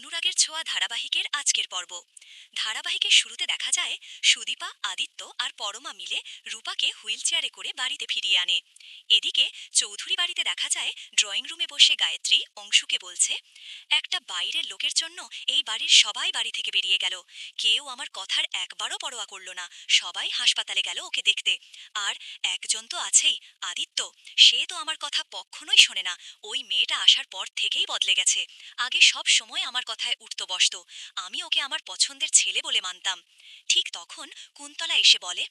অনুরাগের ছোঁয়া ধারাবাহিকের আজকের পর্ব। ধারাবাহিকের শুরুতে দেখা যায়, সুদীপা, আদিত্য আর পরমা মিলে রূপাকে হুইল চেয়ারে করে বাড়িতে ফিরিয়ে আনে। এদিকে চৌধুরী বাড়িতে দেখা যায়, ড্রয়িং রুমে বসে গায়ত্রী অংশুকে বলছে, একটা বাইরের লোকের জন্য এই বাড়ির সবাই বাড়ি থেকে বেরিয়ে গেল। কেউ আমার কথার একবারও পরোয়া করল না। সবাই হাসপাতালে গেল ওকে দেখতে। আর একজন তো আছেই, আদিত্য। সে তো আমার কথা কখনোই শোনে না। ওই মেয়েটা আসার পর থেকেই বদলে গেছে। আগে সব সময় আমার কথায় উঠতো বসত আমি ওকে আমার পছন্দের ছেলে বলে মানতাম। ঠিক তখন কুন্তলা এসে বলে,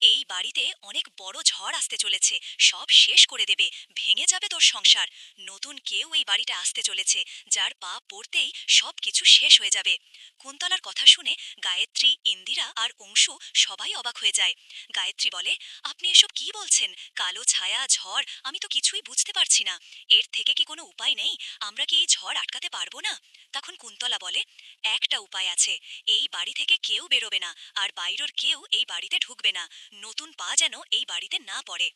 এই বাড়িতে অনেক বড় ঝড় আসতে চলেছে, সব শেষ করে দেবে, ভেঙে যাবে তোর সংসার। নতুন কেউ এই বাড়িটা আসতে চলেছে, যার পা পড়তেই সব কিছু শেষ হয়ে যাবে। কুন্তলার কথা শুনে গায়ত্রী, ইন্দিরা আর অংশু সবাই অবাক হয়ে যায়। গায়ত্রী বলে, আপনি এসব কি বলছেন? কালো ছায়া, ঝড়, আমি তো কিছুই বুঝতে পারছি না। এর থেকে কি কোনো উপায় নেই? আমরা কি এই ঝড় আটকাতে পারব না? তখন কুন্তলা বলে, একটা উপায় আছে। এই বাড়ি থেকে কেউ বেরোবে না। আর বাইরের কেউ এই বাড়িতে ঢুকবে না। নতুন পা যেন এই বাড়িতে না পড়ে।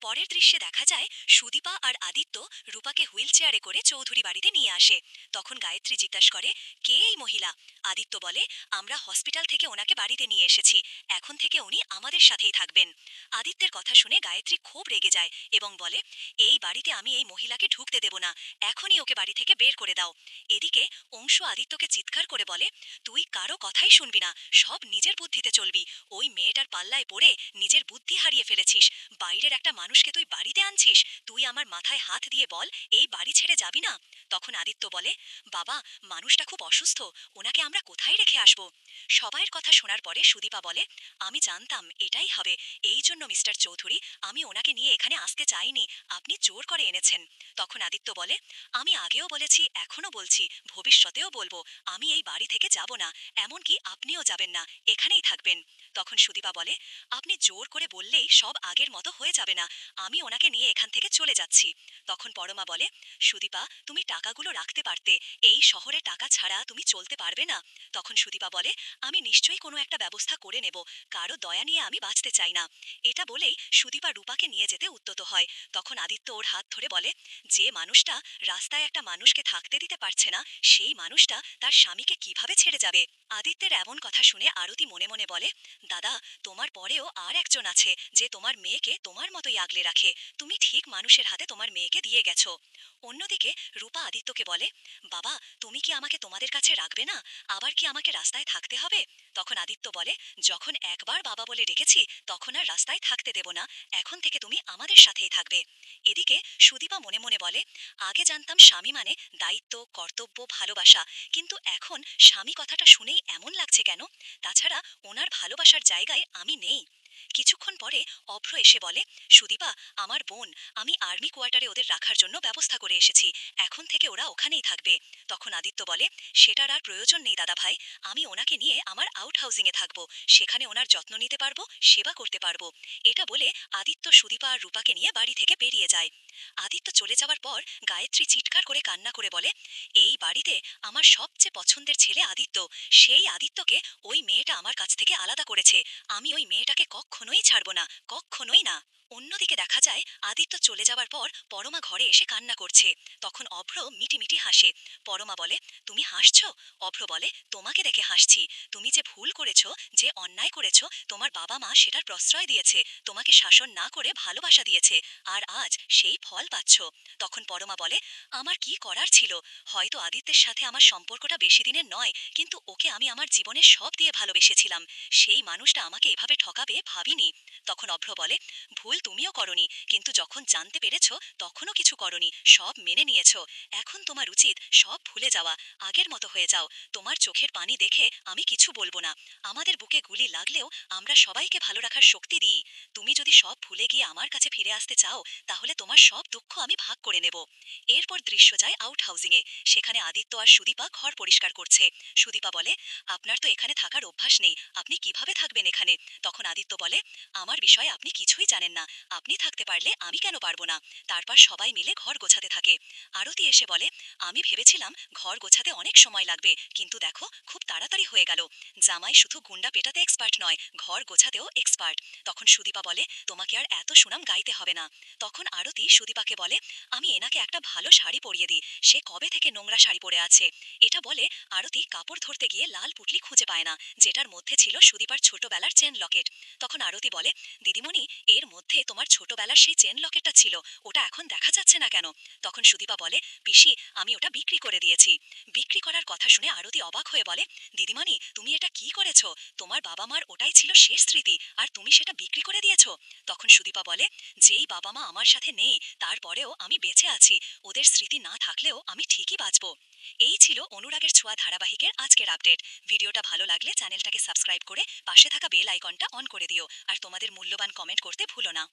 পরের দৃশ্যে দেখা যায় সুদীপা আর আদিত্য রূপাকে হুইল চেয়ারে করে চৌধুরী বাড়িতে নিয়ে আসে। তখন গায়ত্রী জিজ্ঞাসা করে, কে এই মহিলা? আদিত্য বলে, আমরা হসপিটাল থেকে ওনাকে বাড়িতে নিয়ে এসেছি। এখন থেকে উনি আমাদের সাথেই থাকবেন। আদিত্যের কথা শুনে গায়ত্রী খুব রেগে যায় এবং বলে, এই বাড়িতে আমি এই মহিলাকে ঢুকতে দেব না। এখনই ওকে বাড়ি থেকে বের করে দাও। এদিকে অংশু আদিত্যকে চিৎকার করে বলে, তুই কারও কথাই শুনবি না। সব নিজের বুদ্ধিতে চলবি। ওই মেয়েটার পাল্লায় পড়ে নিজের বুদ্ধি হারিয়ে ফেলেছিস। বাইরের একটা মানুষকে তুই বাড়িতে আনছিস। তুই আমার মাথায় হাত দিয়ে বল, এই বাড়ি ছেড়ে যাবি না? তখন আদিত্য বলে বাবা, মানুষটা খুব অসুস্থ, ওনাকে আমরা কোথায় রেখে আসব? সবাইয়ের কথা শোনার পরে সুদীপা বলে, আমি জানতাম এটাই হবে। এই জন্য মিস্টার চৌধুরী, আমি ওনাকে নিয়ে এখানে আসতে চাইনি। আপনি জোর করে এনেছেন। তখন আদিত্য বলে, আমি আগেও বলেছি, এখনও বলছি, ভবিষ্যতেও বলব। আমি এই বাড়ি থেকে যাব না, এমনকি আপনিও যাবেন না, এখানেই থাকবেন। তখন সুদীপা বলে, আপনি জোর করে বললেই সব আগের মতো হয়ে যাবে না, আমি ওনাকে নিয়ে এখান থেকে চলে যাচ্ছি। তখন পরমা বলে, সুদীপা, তুমি টাকাগুলো রাখতে পারতে, এই শহরে টাকা ছাড়া তুমি চলতে পারবে না। তখন সুদীপা বলে, আমি নিশ্চয়ই কোনো একটা ব্যবস্থা করে নেব, কারও দয়া নিয়ে আমি বাঁচতে চাই না। এটা বলেই সুদীপা রূপাকে নিয়ে যেতে উদ্যত হয়। তখন আদিত্য ওর হাত ধরে বলে যে মানুষটা রাস্তায় একটা মানুষকে থাকতে দিতে পারছে না, সেই মানুষটা তার স্বামীকে কীভাবে ছেড়ে যাবে? আদিত্যের এমন কথা শুনে আরতি মনে মনে বলে, দাদা, তোমার পরেও আর একজন আছে যে তোমার মেয়েকে তোমার মতোই আগলে রাখে। তুমি ঠিক মানুষের হাতে তোমার মেয়েকে দিয়ে গেছো। অন্যদিকে রূপা আদিত্যকে বলে, বাবা, তুমি কি আমাকে তোমাদের কাছে রাখবে না? আবার কি আমাকে রাস্তায় থাকতে হবে? তখন আদিত্য বলে, যখন একবার বাবা বলে ডেকেছি, তখন আর রাস্তায় থাকতে দেব না। এখন থেকে তুমি আমাদের সাথেই থাকবে। এদিকে সুদীপা মনে মনে বলে, আগে জানতাম স্বামী মানে দায়িত্ব, কর্তব্য, ভালোবাসা। কিন্তু এখন স্বামী কথাটা শুনেই এমন লাগছে কেন? তাছাড়া ওনার ভালোবাসার জায়গায় আমি নেই। কিছুক্ষণ পরে অভ্র এসে বলে, সুদীপা, আমার বোন, আমি আর্মি কোয়ার্টারে ওদের রাখার জন্য ব্যবস্থা করে এসেছি। এখন থেকে ওরা ওখানেই থাকবে। তখন আদিত্য বলে, সেটার আর প্রয়োজন নেই দাদা ভাই। আমি ওনাকে নিয়ে আমার আউট হাউজিংয়ে থাকব। সেখানে ওনার যত্ন নিতে পারব, সেবা করতে পারব। এটা বলে আদিত্য সুদীপা আর রূপাকে নিয়ে বাড়ি থেকে বেরিয়ে যায়। আদিত্য চলে যাওয়ার পর গায়ত্রী চিৎকার করে কান্না করে বলে, এই বাড়িতে আমার সবচেয়ে পছন্দের ছেলে আদিত্য। সেই আদিত্যকে ওই মেয়েটা আমার কাছ থেকে আলাদা করেছে। আমি ওই মেয়েটাকে কখনোই ছাড়ব না কখনোই না। অন্যদিকে দেখা যায়, আদিত্য চলে যাওয়ার পর পরমা ঘরে এসে কান্না করছে। তখন অভ্র মিটিমিটি হাসে। পরমা বলে, তুমি হাসছ? অভ্র বলে, তোমাকে দেখে হাসছি। তুমি যে ভুল করেছ, যে অন্যায় করেছ, তোমার বাবা মা সেটার প্রশ্রয় দিয়েছে। তোমাকে শাসন না করে ভালোবাসা দিয়েছে। আর আজ সেই ফল পাচ্ছ। তখন পরমা বলে, আমার কি করার ছিল? হয়তো আদিত্যের সাথে আমার সম্পর্কটা বেশি দিনের নয়, কিন্তু ওকে আমি আমার জীবনের সব দিয়ে ভালোবেসেছিলাম। সেই মানুষটা আমাকে এভাবে ঠকাবে ভাবিনি। তখন অভ্র বলে, ভুল তুমিও করনি। কিন্তু যখন জানতে পেরেছ, তখনও কিছু করনি। সব মেনে নিয়েছ। এখন তোমার উচিত সব ভুলে যাওয়া। আগের মতো হয়ে যাও। তোমার চোখের পানি দেখে আমি কিছু বলব না। আমাদের বুকে গুলি লাগলেও আমরা সবাইকে ভালো রাখার শক্তি দিই। তুমি যদি সব ভুলে গিয়ে আমার কাছে ফিরে আসতে চাও, তাহলে তোমার সব দুঃখ আমি ভাগ করে নেব। এরপর দৃশ্য যায় আউট হাউজিংয়ে সেখানে আদিত্য আর সুদীপা ঘর পরিষ্কার করছে। সুদীপা বলে, আপনার তো এখানে থাকার অভ্যাস নেই। আপনি কীভাবে থাকবেন এখানে? আদিত্য বলে, আমার বিষয়ে আপনি কিছুই জানেন না। আপনি থাকতে পারলে আমি কেন পারব না? তারপর সবাই মিলে ঘর গোছাতে থাকে। আরতি এসে বলে, আমি ভেবেছিলাম ঘর গোছাতে অনেক সময় লাগবে, কিন্তু দেখো, খুব তাড়াতাড়ি হয়ে গেল। জামাই শুধু গুন্ডা পেটাতে এক্সপার্ট নয়, ঘর গোছাতেও এক্সপার্ট তখন সুদীপা বলে, তোমাকে আর এত সুনাম গাইতে হবে না। তখন আরতি সুদীপাকে বলে, আমি এনাকে একটা ভালো শাড়ি পরিয়ে দিই। সে কবে থেকে নোংরা শাড়ি পরে আছে? এটা বলে আরতি কাপড় ধরতে গিয়ে লাল পুটলি খুঁজে পায় না, যেটার মধ্যে ছিল সুদীপার ছোটবেলার চেন লকেট। তখন আরতি বলে, দিদিমণি, এর মধ্যে তোমার ছোটবেলার সেই চেন লকেটটা ছিল, ওটা এখন দেখা যাচ্ছে না কেন? তখন সুদীপা বলে, পিসি, আমি ওটা বিক্রি করে দিয়েছি। বিক্রি করার কথা শুনে আরতি অবাক হয়ে বলে, দিদিমণি, তুমি এটা কি করেছ? তোমার বাবা মার ওটাই ছিল শেষ স্মৃতি, আর তুমি সেটা বিক্রি করে দিয়েছ? তখন সুদীপা বলে, যেই বাবা মা আমার সাথে নেই, তারপরেও আমি বেঁচে আছি, ওদের স্মৃতি না থাকলেও আমি ঠিকই বাঁচব। এই ছিল অনুরাগের ছোঁয়া ধারাবাহিকের আজকের আপডেট। ভিডিওটা ভালো লাগলে চ্যানেলটাকে সাবস্ক্রাইব করে পাশে থাকা বেল আইকনটা অন করে দিও। আর তোমাদের মূল্যবান কমেন্ট করতে ভুলো না।